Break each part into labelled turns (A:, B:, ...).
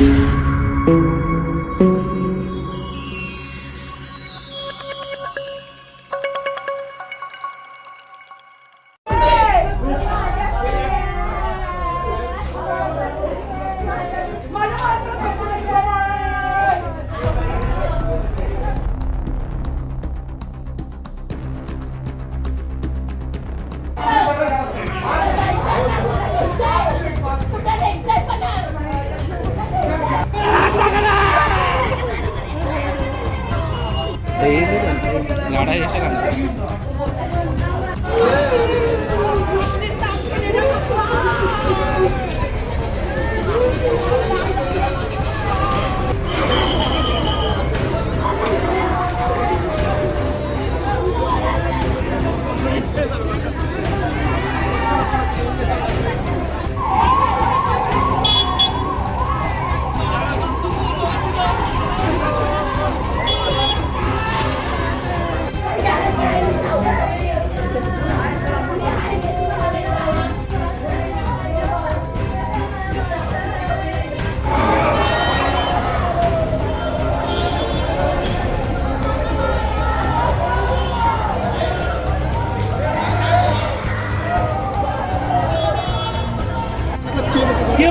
A: हे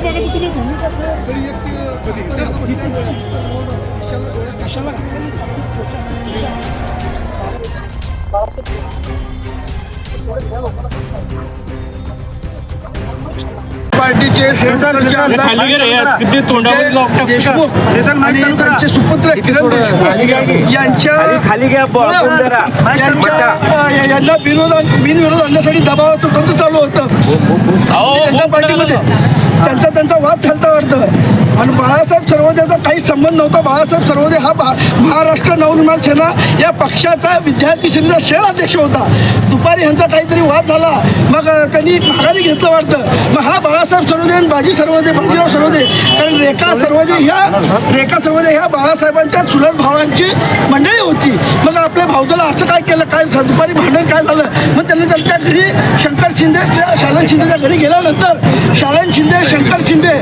A: बघा तर तुम्ही भूमिका सर कशाला
B: पार्टीचे शेतकऱ्यांचे आमदार
A: किती तोंडामध्ये
B: देशमुख आणि त्यांचे सुपुत्र किरण देशमुख यांच्या
C: खाली घ्या
B: यांना बिनविरोध आण- बिनविरोध आणण्यासाठी दबावाचं तंत्र चालू होतं. जनता पार्टीमध्ये त्यांचा त्यांचा वाद चालता वाटतं. आणि बाळासाहेब सर्वोदयाचा काही संबंध नव्हता. बाळासाहेब सर्वोदय हा महाराष्ट्र नवनिर्माण सेना या पक्षाचा विद्यार्थी सेनेचा शहर अध्यक्ष होता. दुपारी ह्यांचा काहीतरी वाद झाला. मग त्यांनी माघारी घेतलं वाटतं. मग हा बाळासाहेब सर्वोदय आणि बाजी सर्वदे बाजीराव सर्वदे कारण रेखा सर्वदे ह्या रेखा सर्वदे ह्या बाळासाहेबांच्या चुलत भावांची मंडळी होती. मग आपल्या भाऊजाला असं काय केलं? काय दुपारी भांडण काय झालं? मग त्यांनी त्यांच्या घरी शंकर शिंदे शालन शिंदेच्या घरी गेल्यानंतर शालन शिंदे शंकर शिंदे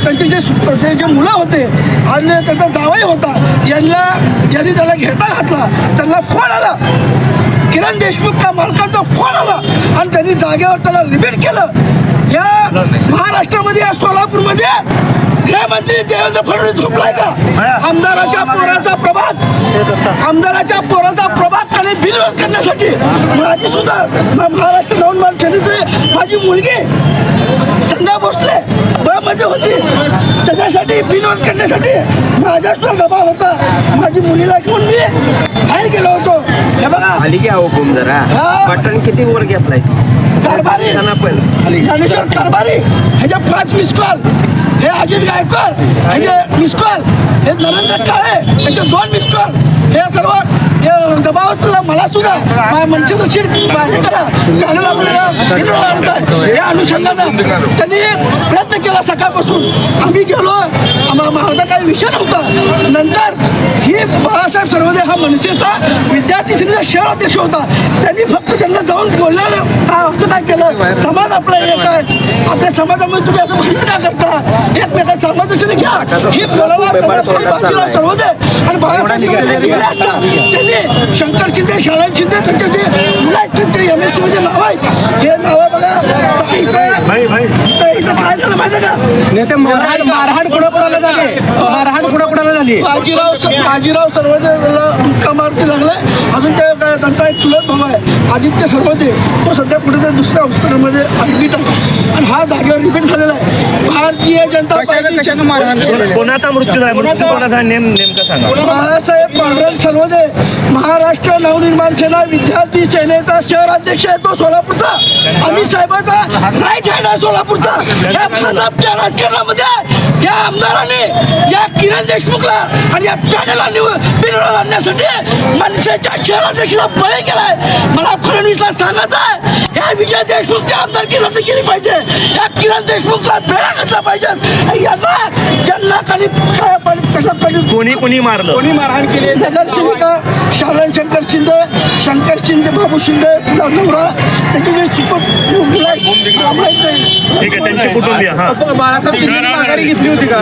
B: त्यांचे जे सु- ते जे मुलं होते आणि त्याचा जावई होता यांना यांनी त्याला घेटा घातला. त्यांना फोन आला. किरण देशमुख का मालकाचा फोन आला आणि त्यांनी जागेवर त्याला रिपीट केलं. या महाराष्ट्रामध्ये या सोलापूरमध्ये गृहमंत्री देवेंद्र फडणवीस झोपलाय का? आमदाराच्या पोराचा प्रभाग. आमदाराच्या पोराचा प्रभाग खाली बिनविरोध करण्यासाठी. माझी सुद्धा महाराष्ट्र नवनिर्माण सेनेची माझी मुलगी संध्या भोसले मध्ये होती त्याच्यासाठी बिनविरोध करण्यासाठी माझ्या सुद्धा दबाव होता. माझी मुलीला घेऊन मी बाहेर गेलो होतो. हे बघा.
C: खाली घ्या हो कोम जरा?
B: हा.
C: बटन किती वर घेतलाय?
B: कारभारी.
C: त्यांना पण.
B: ज्ञानेश्वर कारभारी. ह्याच्या पाच मिस कॉल हे अजित गायकवाड. ह्याचे मिस कॉल हे नरेंद्र काळे. ह्याचे दोन मिस कॉल हे सर्व हे दबावातला मला सुद्धा. माझ्या मनसेचं सीट बाहेर करा. गाण्याला आपल्याला. या अनुषंगानं त्यांनी प्रयत्न केला सकाळपासून. आम्ही गेलो. आम्हा- माझा काही विषय नव्हता. नंतर ही बाळासाहेब सर्वदे हा मनसेचा विद्यार्थी सेनेचा शहर अध्यक्ष होता. त्यांनी फक्त त्यांना जाऊन बोलल्यानं असं काय केलं? समाज आपला एक आहे. आपल्या समाजामध्ये तुम्ही असं भांडण का करता? एकमेका समाजाशी घ्या. ही बोलायला सर्वदे. आणि बाळासाहेब असता त्यांनी शंकर शिंदे शाळांत शिंदे त्यांचे जे आहेत त्यांचे एम एस सी नाव आहेत हे नाव बघा.
C: मारहाण कुणा कुणाला झाली? मारहाण कुणा कुणाला झाली?
B: बाजीराव बाजीराव सर्वदेला मुक्का मारुती लागलाय. अजून ते त्यांचा एक चुलत भाऊ आहे. आदित्य सर्वदे तो सध्या कुठेतरी दुसऱ्या हॉस्पिटलमध्ये ॲडमिट आहे. आणि हा जागेवर रिपीट झालेला आहे. भारतीय जनता पार्टी
C: कोणाचा मृत्यू झाला? मृत्यू कोणाचा नेम नेमकं सांगा.
B: बाळासाहेब पांडुरंग सर्वदे महाराष्ट्र नवनिर्माण सेना विद्यार्थी सेनेचा शहर अध्यक्ष आहे तो सोलापूरचा. अमित साहेबाचा राईट हँड आहे सोलापूरचा. या भाजपच्या राजकारणामध्ये या आमदाराने या किरण देशमुखला आणि या पॅनलला बिनविरोध आणण्यासाठी मनसेच्या शहर अध्यक्षाला बळी केलाय. मला फडणवीसला सांगत आहे या विजय देशमुखच्या आमदारकी रद्द केली पाहिजे. या किरण देशमुखला बेळा घेतला पाहिजे. यांना यांना
A: कधी
D: कोणी कोणी मारलं
E: कोणी मारहाण केली
A: नगरसेविका शालन शंकर शिंदे शंकर शिंदे बाबू शिंदे तिचा नवरा त्याची जे सुपत
D: ठीक आहे त्यांची कुटुंबीय हा
E: बाळासाहेब माघारी घेतली होती का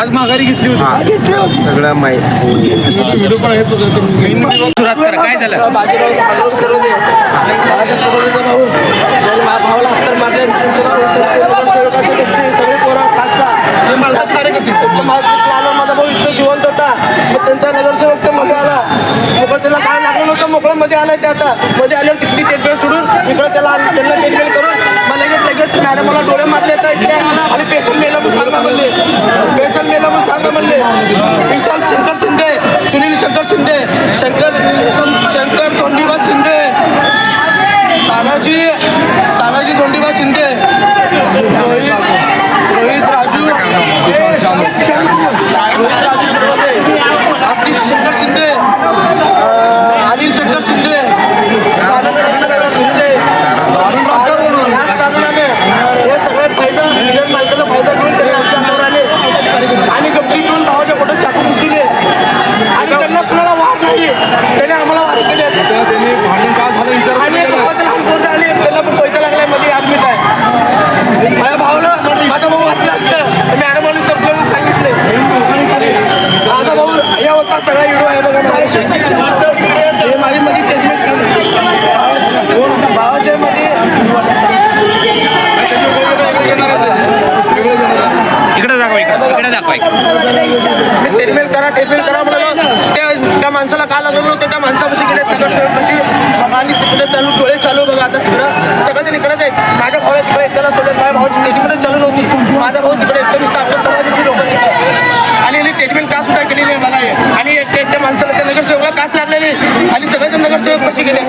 E: आज माघारी घेतली होती
A: घेतली सगळं माहिती
E: सुरुवात करा
A: मारले मला त्यांचा नगरसेवक तर मध्ये आला. मोकळ त्याला काय लागलं नव्हतं? मोकळा मध्ये आलाय ते आता. मध्ये आल्यावर तिथली ट्रीटमेंट सोडून इकडं त्याला त्यांना ट्रीटमेंट करून मला लगेच लगेच मॅडमला डोळे मारले. तर इतक्या becoming complete চেয়ে ফেসে গেলে